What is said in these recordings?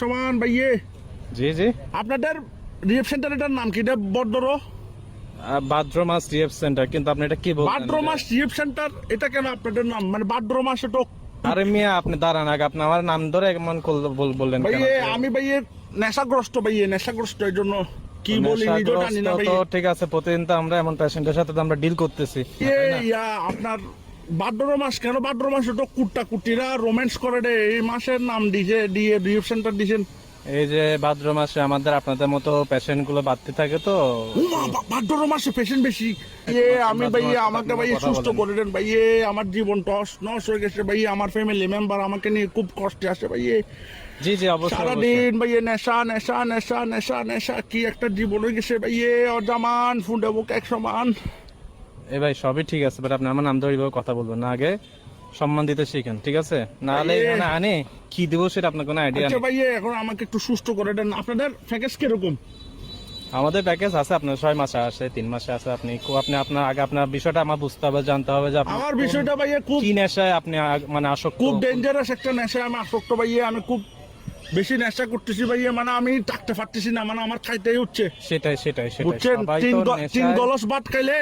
সমান ভাইয়ে। জি জি। আপনাদের সেন্টারটার নাম কি? এটা ভাদ্র মাস সেন্টার কিন্তু আপনি এটা কি বলছেন? ভাদ্র মাস রিহেপ সেন্টার এটা কেন আপনাদের নাম? মানে ভাদ্র মাস এটা আরে মিয়া আপনি দাঁড়ান আগে আপনি আমার নাম ধরে এমন বললেন ভাইয়ে আমি ভাইয়ে নেশাগ্রস্ত ভাইয়ে নেশাগ্রস্ত এই জন্য কি বলি জানি না ভাইয়ে। ঠিক আছে প্রতিদিন তো আমরা এমন পেশেন্টের সাথে আমরা ডিল করতেছি। ইয়া আপনার ভাদ্র মাস কেন? ভাদ্র মাস ওটা কুট্টা কুটিরা রোম্যান্স করে রে। এই মাসের নাম দিছে দিয়ে রিহেপ সেন্টার দিছেন। এই যে ভাদ্র মাসে আমাদের আপনাদের মতো পেশেন্টগুলো বাড়তে থাকে তো। ভাদ্র মাসে পেশেন্ট বেশি। এ আমি ভাদ্র ভাইয়ে মাসে আমাকে কথা সুস্থ। করে দেন। ভাইয়ে আমার জীবন টস নস হয়ে গেছে। ভাইয়ে আমার ফ্যামিলি মেম্বার আমাকে নিয়ে খুব কষ্টে আছে ভাইয়ে। জি জি অবশ্যই। সারাদিন ভাইয়ে নেশা নেশা নেশা নেশা নেশা কি একটা জীবন হয়ে গেছে ভাইয়ে। অজামান ফুন্ডে বুক এক সমান। এ ভাই সবই ঠিক আছে বাট আপনি আমার নাম ধরে এইভাবে কথা বলবেন না। আগে সম্মান দিতে শিখেন ঠিক আছে? ভাইয়ে। এখানে আনে কি দেবো সেটা আপনার কোনো আইডিয়া আচ্ছা ভাইয়ে এখন আমাকে একটু সুস্থ করে দেন। আপনাদের প্যাকেজ কীরকম? আমাদের প্যাকেজ আছে আপনার ছয় মাসে আছে তিন মাসে আছে আপনি কো- আপনি আপনার আগে আপনার বিষয়টা আমার বুঝতে হবে জানতে হবে যে আমার বিষয়টা ভাইয়ে খুব কি নেশায় আপনি মানে আসক্ত? খুব ডেঞ্জারাস একটা নেশা আমি আসক্ত ভাইয়ে। আমি খুব বেশি নেশা করতেছি ভাইয়ে। মানে আমি থাকতে পারতেছি না মানে আমার খাইতেই হচ্ছে। সেটাই সেটাই সেটাই। তিন নেশায়- গলস ভাত খাইলে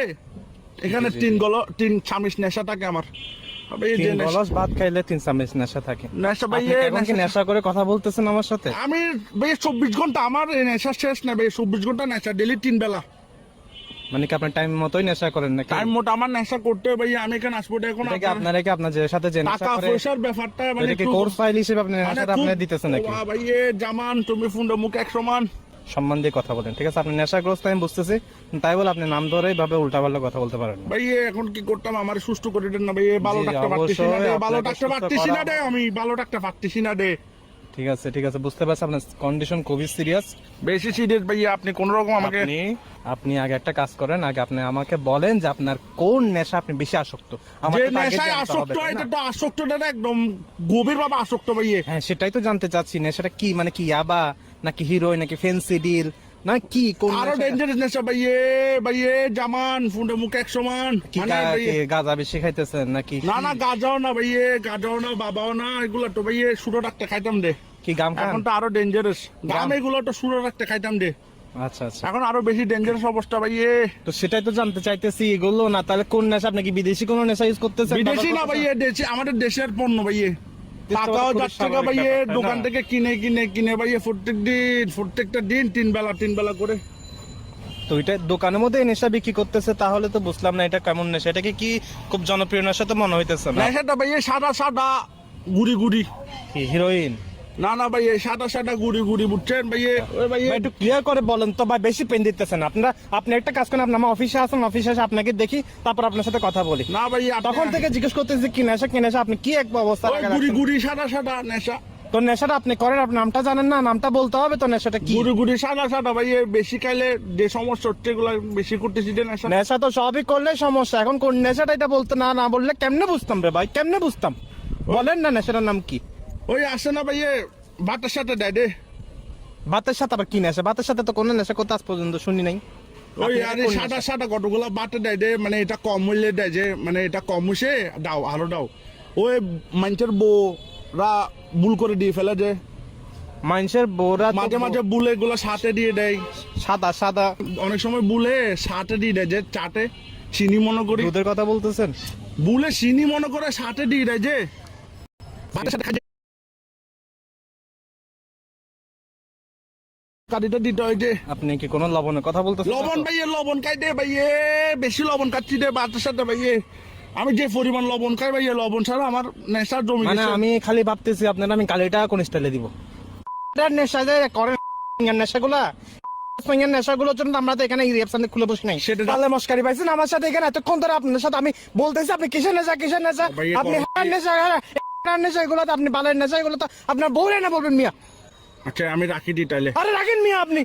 এখানে তিন। গল তিন চামিচ নেশা থাকে আমার। গলস ভাত খাইলে তিন চামচ নেশা থাকে। নেশা আপনি নেশা- করে কথা বলতেছেন আমার সাথে? আমি ভাই চব্বিশ ঘণ্টা আমার নেশা শেষ না ভাই চব্বিশ ঘণ্টা নেশা ডেলি তিন বেলা। মানে কি আপনার টাইম মতোই নেশা করেন টাইম আমার নেশা করতে ভাই আমি এখানে আসব এখন আপনার কি আপনার সাথে যে নেশা টাকা করে পয়সার ব্যাপারটা মানে এটা কি কোর্স ফাইল হিসেবে আপনি মানে নেশাটা আপনি দিতেছেন নাকি? জামান তুমি ফুন্ডে মুখ এক সমান। সম্মান দিয়ে কথা বলেন। ঠিক আছে আপনি নেশাগ্রস্ত আমি বুঝতেছি। তাই বলে আপনি নাম ধরে এইভাবে উল্টাপাল্টা কথা বলতে পারেন ভাই এখন কি করতাম? আমার সুস্থ করে দেন না ভাই ভালো ডাক্তার পারতেছি না রে ভালো ডাক্তার পারতেছি না রে আমি ভালো ডাক্তার পারতেছি না রে ঠিক আছে ঠিক আছে বুঝতে পারছি আপনার কন্ডিশন খুবই সিরিয়াস বেশি সিরিয়াস ভাই আপনি কোন রকম আমাকে আপনি আপনি আগে একটা কাজ করেন আগে আপনি আমাকে বলেন যে আপনার কোন নেশা আপনি বেশি আসক্ত। আমার যে নেশায় আসক্ত এটা? তো আসক্তটা না একদম গভীর ভাবে আসক্ত ভাইয়ে হ্যাঁ সেটাই তো জানতে চাচ্ছি নেশাটা কি মানে কি ইয়াবা? নাকি হিরোইন নাকি ফেন্সিডিল না কি কোন আরও? ডেঞ্জারাস নেশা ভাইয়ে ভাইয়ে জামান ফুন্ডে মুখ এক সমান। মানে গাঁজা বেশি খাইতেছেন নাকি না না গাজাও না ভাইয়ে গাজাও না বাবাও না এগুলো তো ভাইয়ে সুরো ডাক্তার খাইতাম দে। কি গাম খান? এখন তো আরও ডেঞ্জারাস গাম? এগুলো তো সুরো ডাক্তার খাইতাম দে। আচ্ছা আচ্ছা। এখন আরও বেশি ডেঞ্জারাস অবস্থা ভাইয়ে। তো সেটাই তো জানতে চাইতেছি এগুলো না তাহলে কোন নেশা আপনি কি বিদেশি কোন নেশা ইউজ করতেছেন বিদেশি না ভাইয়ে দেশি আমাদের দেশের পণ্য ভাইয়ে। টাকাও যাচ্ছে ভাইয়ে দোকান থেকে কিনে কিনে কিনে ভাইয়ে প্রত্যেক দিন প্রত্যেকটা দিন তিন বেলা তিন বেলা করে। তো এটা দোকানের মধ্যে নেশা বিক্রি করতেছে তাহলে তো বুঝলাম না এটা কেমন নেশা। এটা কি কি খুব জনপ্রিয় নেশা তো মনে হইতেছে না? নেশাটা ভাইয়ে সাদা সাদা গুড়ি গুড়ি। হিরোইন না না ভাইয়ে সাদা সাদা গুড়ি গুড়ি বুঝছেন ভাইয়ে ভাই একটু ক্লিয়ার করে বলেন তো ভাই বেশি পেন দিতেছেন। আপনারা আপনি একটা কাজ করেন আপনি অফিসে আসেন অফিসে এসে আপনাকে দেখি তারপর আপনার সাথে কথা বলি। না আপনি- তখন থেকে জিজ্ঞেস করতেছি কি নেশা কি নেশা? আপনি কি এক অবস্থা গুড়ি গুড়ি সাদা সাদা নেশা। তো নেশাটা আপনি করেন আপনি নামটা জানেন না নামটা বলতে হবে তো নেশাটা কি? গুড়ি গুড়ি সাদা সাদা ভাই বেশি খাইলে যে সমস্যা হচ্ছে এগুলো বেশি করতেছি যে নেশা। নেশা তো সবই করলে সমস্যা এখন কোন নেশাটা এটা বলতে না না বললে কেমনে বুঝতাম রে ভাই কেমনে বুঝতাম? বলেন না নেশাটার নাম কি? ওই আসে না ভাইয়ে ভাতের সাথে দেয় দে। ভাতের সাথে আবার কি নেশা? ভাতের সাথে তো কোনো নেশা করতে আজ পর্যন্ত শুনি নাই। ওই আরে সাদা? সাদা কতগুলো বাটে দেয় দে মানে এটা কম মূল্যে দেয় যে মানে এটা কম হইছে দাও আরও দাও। ওই মানুষের বউরা ভুল করে দিয়ে ফেলে যে মানুষের বউরা মাঝে মাঝে বুলে এগুলো সাথে দিয়ে দেয়। সাদা সাদা। অনেক সময় বুলে সাথে দিয়ে দেয় যে চাটে চিনি মনে করি। দুধের কথা বলতেছেন? বুলে চিনি মনে করে সাথে দিয়ে দেয় যে। সাথে কাটিটা দিতে হয় যে। আপনি কি কোনো লবণের কথা বলতেছেন? লবণ ভাইয়ে লবণ খাই দে ভাইয়ে বেশি লবণ খাচ্ছি দে ভাতের সাথে ভাইয়ে। আমি যে পরিমাণ লবণ খাই ভাইয়ে লবণ ছাড়া আমার জমি মানে আমি খালি ভাবতেছি আপনার আমি কালিটা কোন স্টাইলে দিব? নেশা যে করেন নেশাগুলা। সঙ্গের নেশাগুলোর জন্য আমরা তো এখানে রিয়াপশন খুলে বসে নাই। সেটা তো- তাহলে মস্কারি পাইছেন আমার সাথে এখানে এতক্ষণ ধরে আপনার সাথে আমি বলতেছি আপনি কিসের নেশা কিসের নেশা? আপনি করো। হার নেশা হার নেশা এগুলো তো আপনি বালের নেশা এগুলো তো আপনার বউরে না বলবেন মিয়া। আচ্ছা আমি রাখি দিই তাহলে আরে রাখেন মিয়া আপনি।